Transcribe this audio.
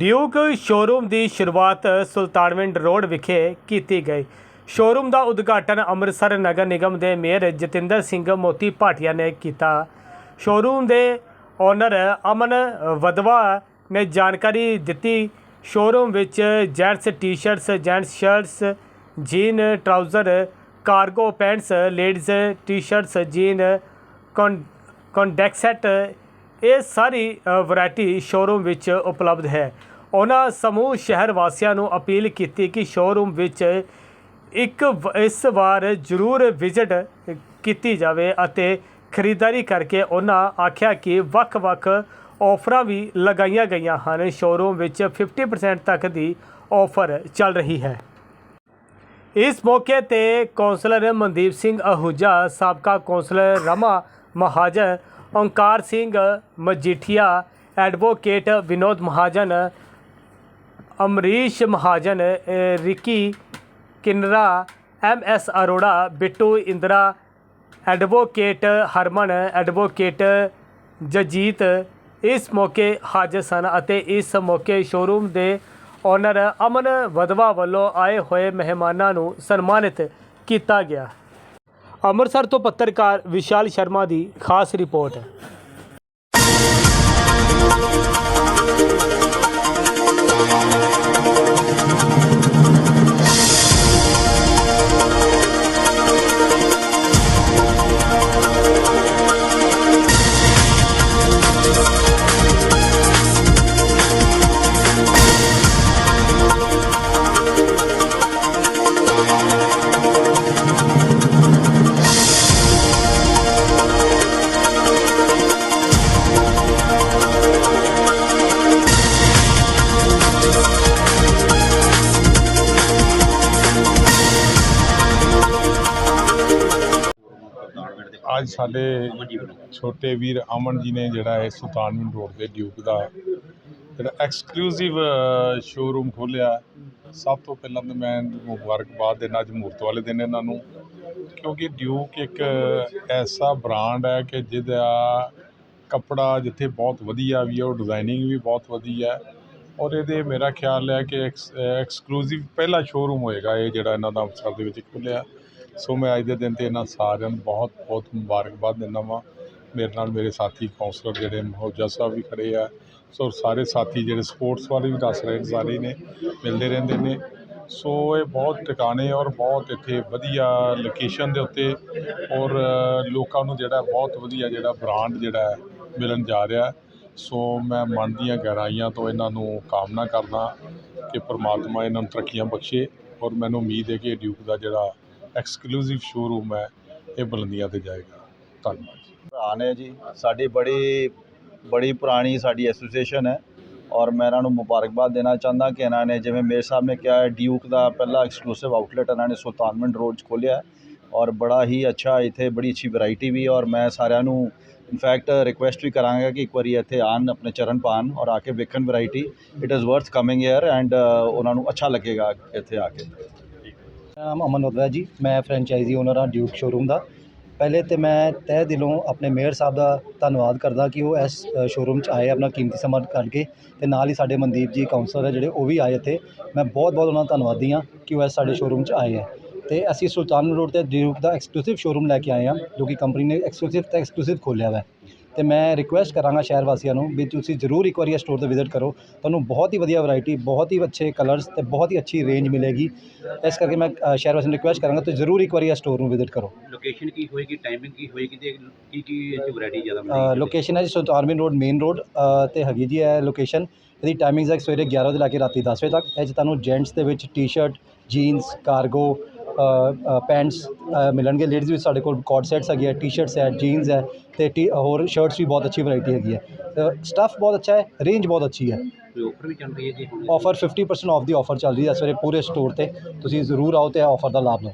Duke showroom ਦੀ ਸ਼ੁਰੂਆਤ Sultanwind road ਵਿਖੇ ਕੀਤੀ ਗਈ। ਸ਼ੋਰੂਮ ਦਾ ਉਦਘਾਟਨ ਅੰਮ੍ਰਿਤਸਰ ਨਗਰ ਨਿਗਮ ਦੇ ਮੇਅਰ ਜਤਿੰਦਰ ਸਿੰਘ ਮੋਤੀ ਭਾਟੀਆ ਨੇ ਕੀਤਾ। ਸ਼ੋਰੂਮ ਦੇ ਓਨਰ ਅਮਨ ਵਦਵਾ ਨੇ ਜਾਣਕਾਰੀ ਦਿੱਤੀ ਸ਼ੋਰੂਮ ਵਿੱਚ gents t-shirts, gents shirts, jean trousers, cargo pants, ladies t-shirts, jean ਕੌਨ ਇਹ ਸਾਰੀ ਵੈਰਾਈਟੀ ਸ਼ੋਰੂਮ ਵਿੱਚ ਉਪਲਬਧ ਹੈ। ਉਹਨਾਂ ਸਮੂਹ ਸ਼ਹਿਰ ਵਾਸੀਆਂ ਨੂੰ ਅਪੀਲ ਕੀਤੀ ਕਿ ਸ਼ੋਰੂਮ ਵਿੱਚ ਇੱਕ ਇਸ ਵਾਰ ਜ਼ਰੂਰ ਵਿਜ਼ਿਟ ਕੀਤੀ ਜਾਵੇ ਅਤੇ ਖਰੀਦਦਾਰੀ ਕਰਕੇ ਉਹਨਾਂ ਆਖਿਆ ਕਿ ਵੱਖ-ਵੱਖ ਆਫਰਾਂ ਵੀ ਲਗਾਈਆਂ ਗਈਆਂ ਹਨ। ਸ਼ੋਰੂਮ ਵਿੱਚ 50% ਤੱਕ ਦੀ ਆਫਰ ਚੱਲ ਰਹੀ ਹੈ। ਇਸ ਮੌਕੇ ਤੇ ਕੌਂਸਲਰ ਮਨਦੀਪ ਸਿੰਘ ਅਹੂਜਾ, ਸਾਬਕਾ councillor Rama Mahajan, Onkar Singh Majithia, advocate Vinod Mahajan, Amrish Mahajan Ricky Kinra, M S Arora, Bittu Indra, advocate Harman, advocate Jajit ਇਸ ਮੌਕੇ ਹਾਜ਼ਰ ਸਨ ਅਤੇ ਇਸ ਮੌਕੇ ਸ਼ੋਰੂਮ ਦੇ ਓਨਰ ਅਮਨ ਵਦਵਾ ਵੱਲੋਂ ਆਏ ਹੋਏ ਮਹਿਮਾਨਾਂ ਨੂੰ ਸਨਮਾਨਿਤ ਕੀਤਾ ਗਿਆ। ਅੰਮ੍ਰਿਤਸਰ ਤੋਂ ਪੱਤਰਕਾਰ ਵਿਸ਼ਾਲ ਸ਼ਰਮਾ ਦੀ ਖਾਸ ਰਿਪੋਰਟ। ਅੱਜ ਸਾਡੇ ਛੋਟੇ ਵੀਰ ਅਮਨ ਜੀ ਨੇ ਜਿਹੜਾ ਹੈ ਸੁਲਤਾਨਵਿੰਡ ਰੋਡ ਤੇ ਡਿਊਕ ਦਾ ਜਿਹੜਾ ਐਕਸਕਲੂਸਿਵ ਸ਼ੋਰੂਮ ਖੋਲ੍ਹਿਆ। ਸਭ ਤੋਂ ਪਹਿਲਾਂ ਤਾਂ ਮੈਂ ਮੁਬਾਰਕਬਾਦ ਦੇਣਾ ਅੱਜ ਮੂਰਤ ਵਾਲੇ ਦਿਨ ਇਹਨਾਂ ਨੂੰ, ਕਿਉਂਕਿ ਡਿਊਕ ਇੱਕ ਐਸਾ ਬ੍ਰਾਂਡ ਹੈ ਕਿ ਜਿਹਦਾ ਕੱਪੜਾ ਜਿੱਥੇ ਬਹੁਤ ਵਧੀਆ ਵੀ ਹੈ, ਉਹ ਡਿਜ਼ਾਈਨਿੰਗ ਵੀ ਬਹੁਤ ਵਧੀਆ ਹੈ। ਔਰ ਇਹਦੇ ਮੇਰਾ ਖਿਆਲ ਹੈ ਕਿ ਐਕਸਕਲੂਸਿਵ ਪਹਿਲਾ ਸ਼ੋਰੂਮ ਹੋਏਗਾ ਇਹ ਜਿਹੜਾ ਇਹਨਾਂ ਦਾ ਅੰਮ੍ਰਿਤਸਰ ਦੇ ਵਿੱਚ ਖੁੱਲ੍ਹਿਆ। ਸੋ ਮੈਂ ਅੱਜ ਦੇ ਦਿਨ ਤੇ ਇਹਨਾਂ ਸਾਰਿਆਂ ਨੂੰ ਬਹੁਤ ਬਹੁਤ ਮੁਬਾਰਕਬਾਦ ਦਿੰਦਾ ਵਾਂ। ਮੇਰੇ ਨਾਲ ਮੇਰੇ ਸਾਥੀ ਕਾਉਂਸਲਰ ਜਿਹੜੇ ਮਹੋਜਾ ਸਾਹਿਬ ਵੀ ਖੜੇ ਆ। ਸੋ ਸਾਰੇ ਸਾਥੀ ਜਿਹੜੇ ਸਪੋਰਟਸ ਵਾਲੇ ਵੀ ਦੱਸ ਰਹੇ ਸਾਰੇ ਨੇ, ਮਿਲਦੇ ਰਹਿੰਦੇ ਨੇ। ਸੋ ਇਹ ਬਹੁਤ ਟਿਕਾਣੇ ਔਰ ਬਹੁਤ ਇੱਥੇ ਵਧੀਆ ਲੋਕੇਸ਼ਨ ਦੇ ਉੱਤੇ ਔਰ ਲੋਕਾਂ ਨੂੰ ਜਿਹੜਾ ਬਹੁਤ ਵਧੀਆ ਜਿਹੜਾ ਬ੍ਰਾਂਡ ਜਿਹੜਾ ਮਿਲਣ ਜਾ ਰਿਹਾ। ਸੋ ਮੈਂ ਮਨ ਦੀਆਂ ਗਹਿਰਾਈਆਂ ਤੋਂ ਇਹਨਾਂ ਨੂੰ ਕਾਮਨਾ ਕਰਦਾ ਕਿ ਪ੍ਰਮਾਤਮਾ ਇਹਨਾਂ ਨੂੰ ਤਰੱਕੀਆਂ ਬਖਸ਼ੇ ਔਰ ਮੈਨੂੰ ਉਮੀਦ ਹੈ ਕਿ ਡਿਊਕ ਦਾ ਜਿਹੜਾ ਐਕਸਕਲੂਸਿਵ ਸ਼ੋਰੂਮ ਹੈ ਇਹ ਬੁਲੰਦੀਆਂ ਤੇ ਜਾਏਗਾ। ਧੰਨਵਾਦ ਜੀ। ਭਰਾ ਨੇ ਜੀ। ਸਾਡੀ ਬੜੀ ਬੜੀ ਪੁਰਾਣੀ ਸਾਡੀ ਐਸੋਸੀਏਸ਼ਨ ਹੈ ਔਰ ਮੈਂ ਇਹਨਾਂ ਨੂੰ ਮੁਬਾਰਕਬਾਦ ਦੇਣਾ ਚਾਹੁੰਦਾ ਕਿ ਇਹਨਾਂ ਨੇ ਜਿਵੇਂ ਮੇਰੇ ਸਾਹਿਬ ਨੇ ਕਿਹਾ ਡਿਊਕ ਦਾ ਪਹਿਲਾ ਐਕਸਕਲੂਸਿਵ ਆਊਟਲੈਟ ਇਹਨਾਂ ਨੇ ਸੁਲਤਾਨਮੰਡ ਰੋਡ 'ਚ ਖੋਲ੍ਹਿਆ ਔਰ ਬੜਾ ਹੀ ਅੱਛਾ ਇੱਥੇ ਬੜੀ ਅੱਛੀ ਵੈਰਾਈਟੀ ਵੀ ਔਰ ਮੈਂ ਸਾਰਿਆਂ ਨੂੰ ਇਨਫੈਕਟ ਰਿਕੁਐਸਟ ਵੀ ਕਰਾਂਗਾ ਕਿ ਇੱਕ ਵਾਰੀ ਇੱਥੇ ਆਣ ਆਪਣੇ ਚਰਨ ਪਾਣ ਔਰ ਆ ਕੇ ਵੇਖਣ variety it is worth coming air and ਉਹਨਾਂ ਨੂੰ ਅੱਛਾ ਲੱਗੇਗਾ ਇੱਥੇ ਆ ਕੇ। ਨਾਮ ਅਮਨ ਵਦਵਾ ਜੀ। ਮੈਂ ਫਰੈਂਚਾਈਜ਼ੀ ਓਨਰ ਹਾਂ ਡਿਊਕ ਸ਼ੋਰੂਮ ਦਾ। ਪਹਿਲੇ ਤੇ ਮੈਂ ਤਹਿ ਦਿਲੋਂ ਆਪਣੇ ਮੇਅਰ ਸਾਹਿਬ ਦਾ ਧੰਨਵਾਦ ਕਰਦਾ ਕਿ ਉਹ ਇਸ ਸ਼ੋਰੂਮ 'ਚ ਆਏ ਆਪਣਾ ਕੀਮਤੀ ਸਮਾਂ ਕੱਢ ਕੇ ਤੇ ਨਾਲ ਹੀ ਸਾਡੇ ਮਨਦੀਪ ਜੀ ਕਾਉਂਸਲਰ ਹੈ ਜਿਹੜੇ ਉਹ ਵੀ ਆਏ ਇੱਥੇ। ਮੈਂ ਬਹੁਤ ਬਹੁਤ ਉਹਨਾਂ ਦਾ ਧੰਨਵਾਦੀ ਹਾਂ ਕਿ ਉਹ ਇਸ ਸਾਡੇ ਸ਼ੋਰੂਮ 'ਚ ਆਏ ਹੈ। ਤੇ ਅਸੀਂ ਸੁਲਤਾਨਪੁਰ ਰੋਡ ਤੇ ਡਿਊਕ ਦਾ ਐਕਸਕਲੂਸਿਵ ਸ਼ੋਰੂਮ ਲੈ ਕੇ ਆਏ ਹਾਂ ਜੋ ਕਿ ਕੰਪਨੀ ਨੇ ਐਕਸਕਲੂਸਿਵ ਤੇ ਐਕਸਕਲੂਸਿਵ ਖੋਲ੍ਹਿਆ ਹੋਇਆ ਹੈ। ਤੇ ਮੈਂ ਰਿਕੁਐਸਟ ਕਰਾਂਗਾ ਸ਼ਹਿਰ ਵਾਸੀਆਂ ਨੂੰ ਵੀ ਤੁਸੀਂ ਜ਼ਰੂਰ ਇੱਕ ਵਾਰੀ ਇਹ ਸਟੋਰ ਤੇ ਵਿਜ਼ਿਟ ਕਰੋ। ਤੁਹਾਨੂੰ ਬਹੁਤ ਹੀ ਵਧੀਆ ਵੈਰਾਈਟੀ ਬਹੁਤ ਹੀ ਅੱਛੇ ਕਲਰਸ ਤੇ ਬਹੁਤ ਹੀ ਅੱਛੀ ਰੇਂਜ ਮਿਲੇਗੀ। ਇਸ ਕਰਕੇ ਮੈਂ ਅ, ਸ਼ਹਿਰ ਵਾਸੀਆਂ ਨੂੰ ਰਿਕੁਐਸਟ ਕਰਾਂਗਾ ਤੁਸੀਂ ਜ਼ਰੂਰ ਇੱਕ ਵਾਰੀ ਇਹ ਸਟੋਰ ਨੂੰ ਵਿਜ਼ਿਟ ਕਰੋ। ਲੋਕੇਸ਼ਨ ਕੀ ਹੋਏਗੀ ਟਾਈਮਿੰਗ ਕੀ ਹੋਏਗੀ ਤੇ ਕੀ ਕੀ ਇਹ 'ਚ ਵੈਰਾਈਟੀ ਜ਼ਿਆਦਾ ਮਿਲੇਗੀ? ਲੋਕੇਸ਼ਨ ਹੈ ਜੀ ਸੁਲਤਾਨਵਿੰਡ ਰੋਡ ਮੇਨ ਰੋਡ ਤੇ ਹੈਗੀ ਜੀ ਇਹ ਲੋਕੇਸ਼ਨ ਇਹਦੀ ਟਾਈਮਿੰਗਸ ਹੈ ਸਵੇਰੇ 11 ਵਜੇ ਤੋਂ ਲੈ ਕੇ ਰਾਤੀ 10 ਵਜੇ ਤੱਕ। ਇਹ 'ਚ ਤੁਹਾਨੂੰ ਜੈਂਟਸ ਦੇ ਵਿੱਚ ਟੀ-ਸ਼ਰਟ ਜੀਨਸ ਕਾਰਗੋ ਪੈਂਟਸ ਮਿਲਣਗੇ। ਲੇਡੀਜ਼ ਵਿੱਚ ਸਾਡੇ ਕੋਲ ਕੋਟ ਸੈਟਸ ਹੈਗੇ ਆ ਟੀ-ਸ਼ਰਟਸ ਹੈ ਜੀਨਸ ਹੈ। ਤੇ ਟੀ ਹੋਰ ਸ਼ਰਟਸ ਵੀ ਬਹੁਤ ਅੱਛੀ ਵੈਰਾਈਟੀ ਹੈਗੀ ਹੈ। ਸਟੱਫ ਬਹੁਤ ਅੱਛਾ ਹੈ ਰੇਂਜ ਬਹੁਤ ਅੱਛੀ ਹੈ। ਆਫਰ ਵੀ ਚੱਲ ਰਹੀ ਹੈ ਜੀ ਆਫਰ 50% ਆਫ ਦੀ ਆਫਰ ਚੱਲ ਰਹੀ ਹੈ ਇਸ ਵੇਲੇ ਪੂਰੇ ਸਟੋਰ ਤੇ। ਤੁਸੀਂ ਜ਼ਰੂਰ ਆਓ ਤੇ ਆਫਰ ਦਾ ਲਾਭ ਲਓ।